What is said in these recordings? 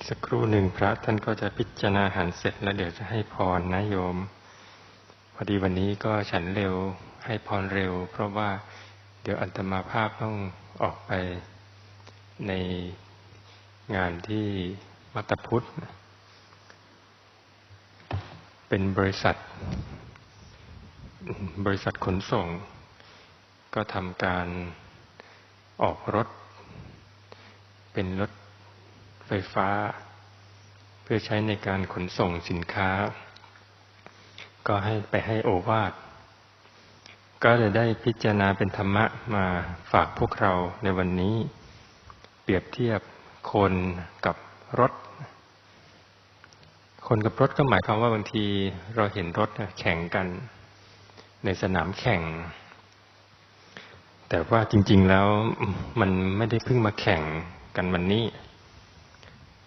กสักครู่หนึ่งพระท่านก็จะพิจารณาหารเสร็จแล้วเดี๋ยวจะให้พรนะโยม พอดีวันนี้ก็ฉันเร็วให้พรเร็ว เพราะว่าเดี๋ยวอัตมาภาพต้องออกไปในงานที่มัตตพุทธ เป็นบริษัท บริษัทขนส่ง ก็ทำการออกรถ เป็นรถ ไฟฟ้า เพื่อใช้ในการขนส่งสินค้า ก็ให้ไปให้โอวาทก็เลยได้พิจารณาเป็นธรรมะมาฝากพวกเราในวันนี้ เปรียบเทียบคนกับรถ คนกับรถก็หมายความว่าบางทีเราเห็นรถแข่งกันในสนามแข่ง แต่ว่าจริง ๆแล้วมันไม่ได้เพิ่งมาแข่งกันวันนี้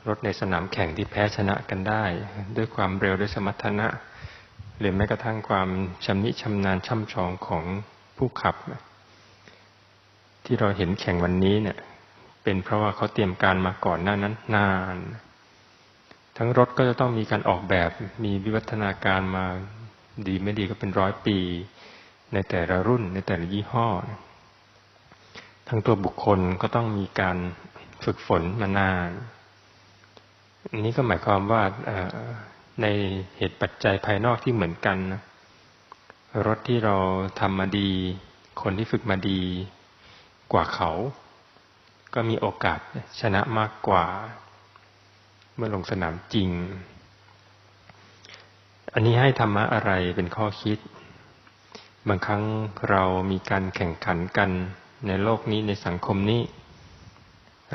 รถในสนามแข่งที่แพ้ชนะกันได้ ด้วยความเร็วด้วยสมรรถนะ หรือแม้กระทั่งความชำนิชำนาญช่ำชองของผู้ขับ ที่เราเห็นแข่งวันนี้เนี่ย เป็นเพราะว่าเขาเตรียมการมาก่อนหน้านั้นนาน ทั้งรถก็จะต้องมีการออกแบบมีวิวัฒนาการมาดีไม่ดีก็เป็นร้อยปี ในแต่ละรุ่นในแต่ละยี่ห้อ ทั้งตัวบุคคลก็ต้องมีการฝึกฝนมานาน อันนี้ก็หมายความว่าในเหตุปัจจัยภายนอกที่เหมือนกันนะรถที่เราทำมาดี คนที่ฝึกมาดีกว่าเขา ก็มีโอกาสชนะมากกว่า เมื่อลงสนามจริง อันนี้ให้ธรรมะอะไรเป็นข้อคิด บางครั้งเรามีการแข่งขันกันในโลกนี้ในสังคมนี้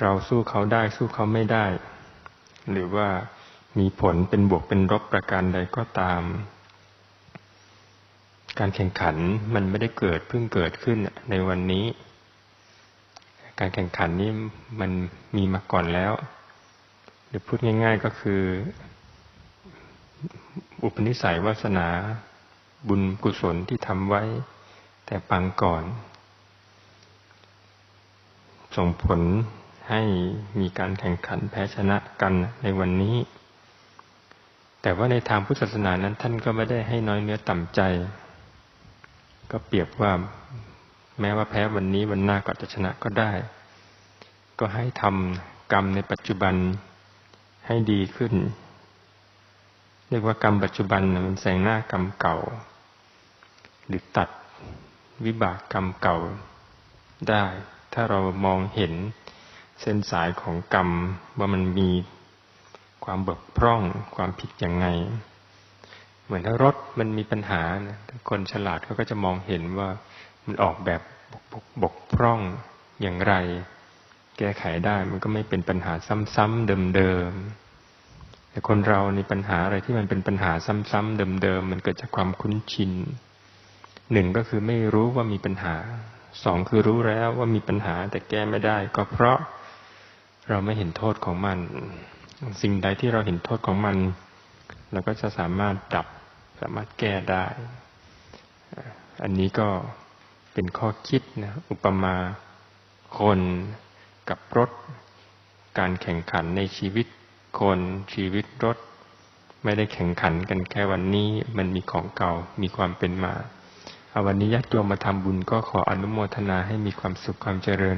เราสู้เขาได้สู้เขาไม่ได้ หรือว่ามีผลเป็นบวกเป็นลบประการใดก็ตาม การแข่งขันมันไม่ได้เกิดเพิ่งเกิดขึ้นในวันนี้ การแข่งขันนี้มันมีมาก่อนแล้ว หรือพูดง่าย ๆก็คือ อุปนิสัยวาสนาบุญกุศลที่ทำไว้ แต่ปังก่อน ส่งผล ให้มีการแข่งขันแพ้ชนะกันในวันนี้ แต่ว่าในทางพุทธศาสนานั้นท่านก็ไม่ได้ให้น้อยเนื้อต่ำใจ ก็เปรียบว่าแม้ว่าแพ้วันนี้วันหน้าก็จะชนะก็ได้ ก็ให้ทำกรรมในปัจจุบันให้ดีขึ้น เรียกว่ากรรมปัจจุบันมันแสงหน้ากรรมเก่า หรือตัดวิบากกรรมเก่าได้ ถ้าเรามองเห็น เส้นสายของกรรมว่ามันมีความบกพร่องความผิดยังไง เหมือนถ้ารถมันมีปัญหาคนฉลาดเขาก็จะมองเห็นว่ามันออกแบบบกพร่องอย่างไร แก้ไขได้มันก็ไม่เป็นปัญหาซ้ำๆเดิมๆแต่คนเราในปัญหาอะไรที่มันเป็นปัญหาซ้ำๆเดิมๆมันเกิดจากความคุ้นชินหนึ่งก็คือไม่รู้ว่ามีปัญหาสองคือรู้แล้วว่ามีปัญหาแต่แก้ไม่ได้ ก็เพราะ เราไม่เห็นโทษของมัน สิ่งใดที่เราเห็นโทษของมัน เราก็จะสามารถดับสามารถแก้ได้ อันนี้ก็เป็นข้อคิดนะอุปมาคนกับรถ การแข่งขันในชีวิตคนชีวิตรถ ไม่ได้แข่งขันกันแค่วันนี้มันมีของเก่ามีความเป็นมาเอาวันนี้ญาติโยมมาทำบุญก็ขออนุโมทนาให้มีความสุขความเจริญ